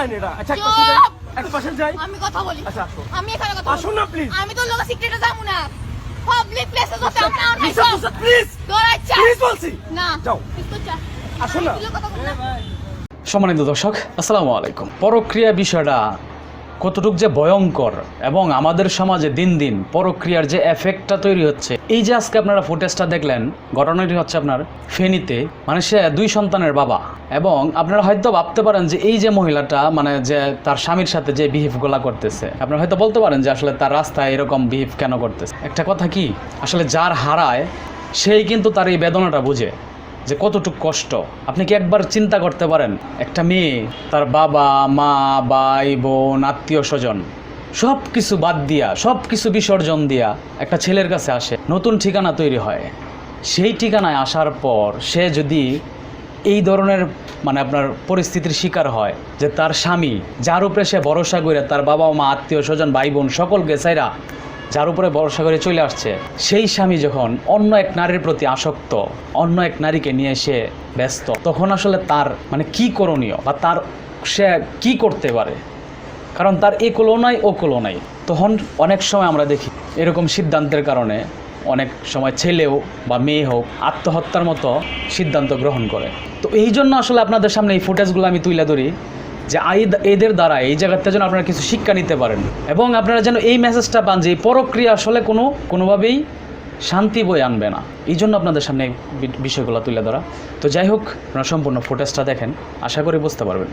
Line এটা। আচ্ছা এক পাশে যাই এক পাশে যাই। আমি কথা বলি। আচ্ছা, আসো। আমি এখানে কথা আসো না প্লিজ আমি তো লোক সিক্রেটে যাব না। পাবলিক প্লেসে তো আর নাই প্লিজ তোর প্লিজ বলছি। না যাও। না। আমি বল না। সম্মানিত দর্শক আসসালামু আলাইকুম। পরক্রিয়া বিষয়টা কতটুক যে ভয়ঙ্কর এবং আমাদের সমাজে দিন দিন পরক্রিয়ার যে এফেক্টটা তৈরি হচ্ছে। এই যে আজকে আপনারা ফুটেজটা দেখলেন, ঘটনাটি হচ্ছে আপনার ফেনীতে মানে সে দুই সন্তানের বাবা। এবং আপনারা হয়তো ভাবতে পারেন যে এই যে মহিলাটা মানে যে তার স্বামীর সাথে যে বিহেভগুলা করতেছে, আপনারা হয়তো বলতে পারেন যে আসলে তার রাস্তায় এরকম বিহেভ কেন করতেছে? একটা কথা কি? আসলে যার হারায়, সেই কিন্তু তার এই বেদনাটা বুঝে। যে কতটুকু কষ্ট। আপনি কি একবার চিন্তা করতে পারেন, একটা মেয়ে, তার বাবা, মা, ভাই, বোন, আত্মীয় স্বজন সব কিছু বাদ দিয়া সব কিছু বিসর্জন দিয়া একটা ছেলের কাছে আসে, নতুন ঠিকানা তৈরি হয়। সেই ঠিকানায় আসার পর সে যদি এই ধরনের মানে আপনার পরিস্থিতির শিকার হয়, যে তার স্বামী, যার উপরে সে ভরসা করে তার বাবা মা আত্মীয় স্বজন ভাই বোন সকলকে চাইরা যার উপরে ভরসা করে চলে আসছে। সেই স্বামী যখন অন্য এক নারীর প্রতি আসক্ত, অন্য এক নারীকে নিয়ে এসে ব্যস্ত, তখন আসলে তার মানে কি করণীয় বা তার সে কি করতে পারে? কারণ তার এ কোলো নাই ও কোলো নাই তখন অনেক সময় আমরা দেখি, এরকম সিদ্ধান্তের কারণে অনেক সময় ছেলেও বা মেয়ে হোক আত্মহত্যার মতো সিদ্ধান্ত গ্রহণ করে। তো এই জন্য আসলে আপনাদের সামনে এই ফুটেজগুলো আমি তুলে ধরি। যে এদের দ্বারা এই জায়গাতে যেন আপনারা কিছু শিক্ষা নিতে পারেন। এবং আপনারা যেন এই মেসেজটা পান যে এই পরক্রিয়া আসলে কোনো কোনোভাবেই শান্তি বই আনবে না। এই জন্য আপনাদের সামনে বিষয়গুলো তুলে ধরা। তো যাই হোক, আপনারা সম্পূর্ণ ফুটেজটা দেখেন। আশা করি বুঝতে পারবেন।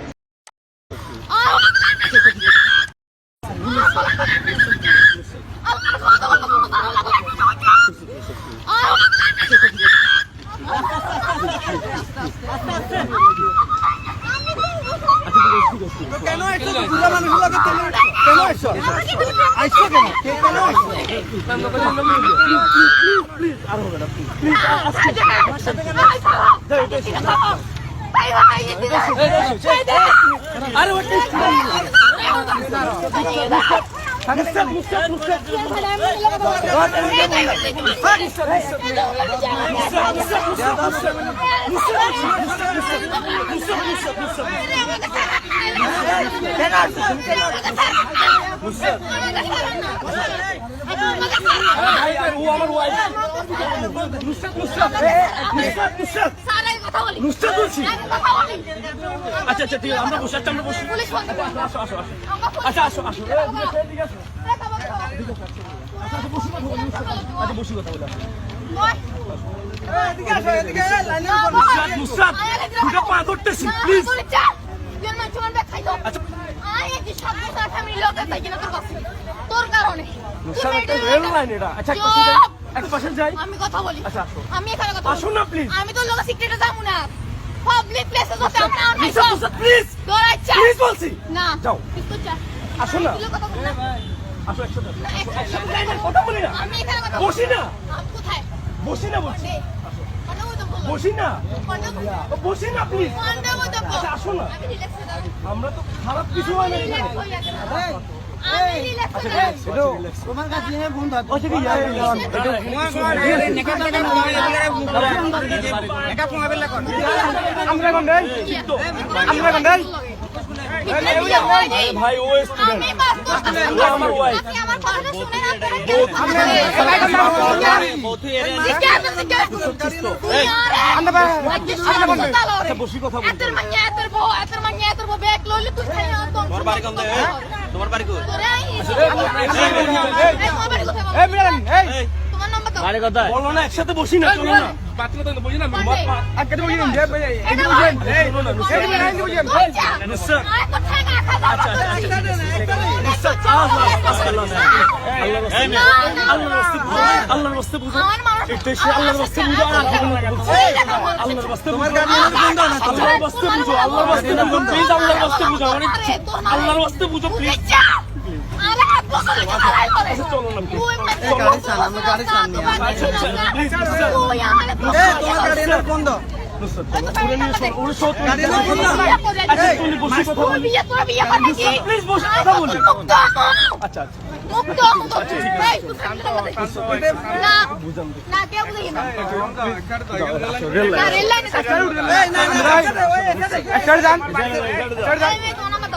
কেন আইছো দুলা মানুষ লাগে কেন কেন আইছো আইছো কেন কে কেন আইছো প্লিজ আর হবে না প্লিজ আজকে আমার সাথে কেন যাও এটা এসো। আরে ওটা মুস্তাদ মুস্তাদ মুস্তাদ ভাই আর ও আমার ওয়াইফ মুস্তাদ মুস্তাদ মুস্তাদ মুস্তাদ নুসরাত বলছি। আচ্ছা আচ্ছা ঠিক আছে আমরা বসে আচ্ছা আমরা বসি আসো আসো আচ্ছা আসো আসো। আচ্ছা আচ্ছা বসি কথা বলি নুসরাত। আচ্ছা। বসি কথা বলি নুসরাত নুসরাত দুটো পা ধরতেছি প্লিজ আচ্ছা। তোর কারণে। নুসরাত একটা রেল লাইন এটা। আচ্ছা এক পাশে যাই আমি কথা বলি। আচ্ছা, আমি এখানে কথা আসুন না প্লিজ আমি তো লোক সিক্রেটে যাব না। পাবলিক প্লেসে তো সামনে আর নাই নুসরাত নুসরাত প্লিজ তোর ইচ্ছা প্লিজ বলছি। না যাও। তুই চা। আসুন না। কথা বল না। আসো একসাথে। একসাথে একসাথে যাই না, কথা বলি না। আমি এখানে কথা বসি না। কোথায়? বসি না বলছি দে। কথা বলতে বল। বসি না। বসি না প্লিজ আচ্ছা, আসো না। আমরা তো খারাপ কিছু হয় না। ভাই ও স্টুডেন্ট আমার wife। আচ্ছা তোমার বাড়ি বাড়ি কোথায় বলো না একসাথে বসি না চলো না আজকে আল্লাহর রাস্তে বুঝো এটা সে আল্লাহর রাস্তে বুঝো আর আল্লাহর রাস্তে বুঝো আল্লাহর রাস্তে বুঝো আল্লাহর রাস্তে বুঝো প্লিজ আল্লাহর রাস্তে বুঝো অনেক আল্লাহর রাস্তে বুঝো প্লিজ চলো না আচ্ছা তুমি বসি কথা তুই বলি বিয়ে তোর বিয়ে করে কি প্লিজ বসে কথা বলি মুক্ত আচ্ছা আচ্ছা মুক্ত মুক্ত এই তুই সামনে না না কে বুঝি না রেল না রেল লাইনে কাছে এই না না একটা যান এই তোমার নাম্বার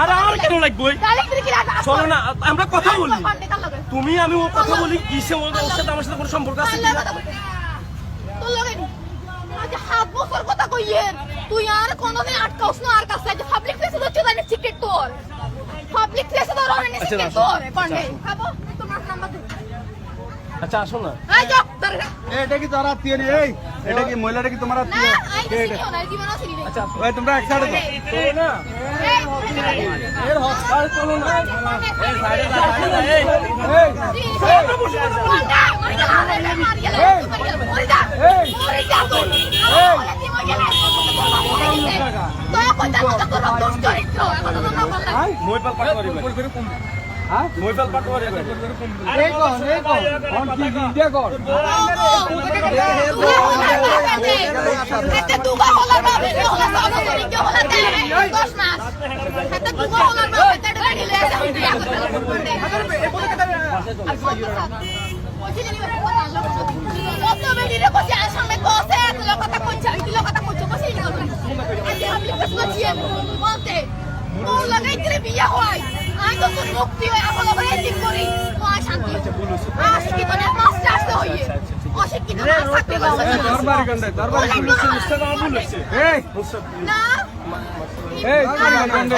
আর কেন লাগবে? চলো না আমরা কথা বলি। তুমি আমি ও কথা বলি কিসে ওর ওর সাথে আমার সাথে কোনো সম্পর্ক আছে নি। আজ হাত বছর কথা কইয়েন তুই আর কোনোদিন আটকাওস না। আর কাছে যে পাবলিক প্লেসে তো চলে সিক্রেট তোর পাবলিক প্লেসে তো রনে সিক্রেট তোর পান্ডে খাব তোমার নাম্বার দে আচ্ছা আসো না যাও এটা কি তোর আত্মীয় নি এই এটা কি মহিলাটা কি তোমার আত্মীয় আচ্ছা ওই তোমরা একসাথে তো না এর হসপিটাল চলো না এই সাইডে এই মই পাল পাট করিবে হ্যাঁ? মই পাল পাট করিবে এই কোন এই। কোন অন কি কি? দে কর বিয়া হয় আমি তো তোর মুক্তি হয়ে আমার আবার এডিট করি মা শান্তি আশিকি না মাস্টার আসতে হইয়ে অশিক্ষিত না থাকতে এই তোর বাড়ি কোনটা তোর বাড়ি কোনটা? মুস্তাদ আমার ভুল এই না এই তোর বাড়ি কোনটা?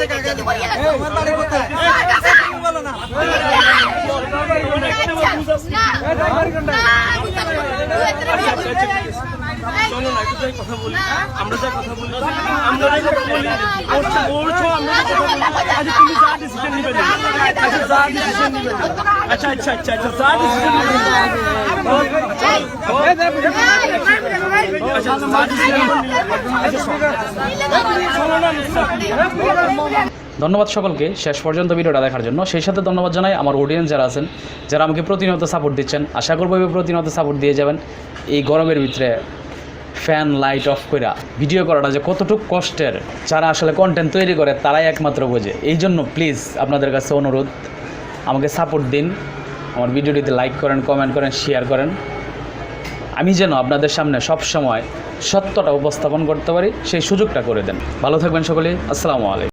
থেকে আগে এই তোমার বাড়ি কোথায় তুমি বলো না চলো না একটু কথা বলি। আমরা যা কথা বলি, আমরা যা কথা বলি ওর তো- আমরা যা কথা বলি। আচ্ছা আচ্ছা আচ্ছা ধন্যবাদ সকলকে, শেষ পর্যন্ত ভিডিওটা দেখার জন্য। সেই সাথে ধন্যবাদ জানাই আমার অডিয়েন্স যারা আছেন, যারা আমাকে প্রতিনিয়ত সাপোর্ট দিচ্ছেন। আশা করব প্রতিনিয়ত সাপোর্ট দিয়ে যাবেন এই গরমের ভিতরে। ফ্যান লাইট অফ কইরা ভিডিও করাটা যে কতটুকু কষ্টের, যারা আসলে কন্টেন্ট তৈরি করে তারাই একমাত্র বোঝে। এই জন্য প্লিজ আপনাদের কাছে অনুরোধ, আমাকে সাপোর্ট দিন, আমার ভিডিওটিতে লাইক করেন কমেন্ট করেন শেয়ার করেন। আমি যেন আপনাদের সামনে সব সময় সত্যটা উপস্থাপন করতে পারি, সেই সুযোগটা করে দেন। ভালো থাকবেন সকলে আসসালামু আলাইকুম।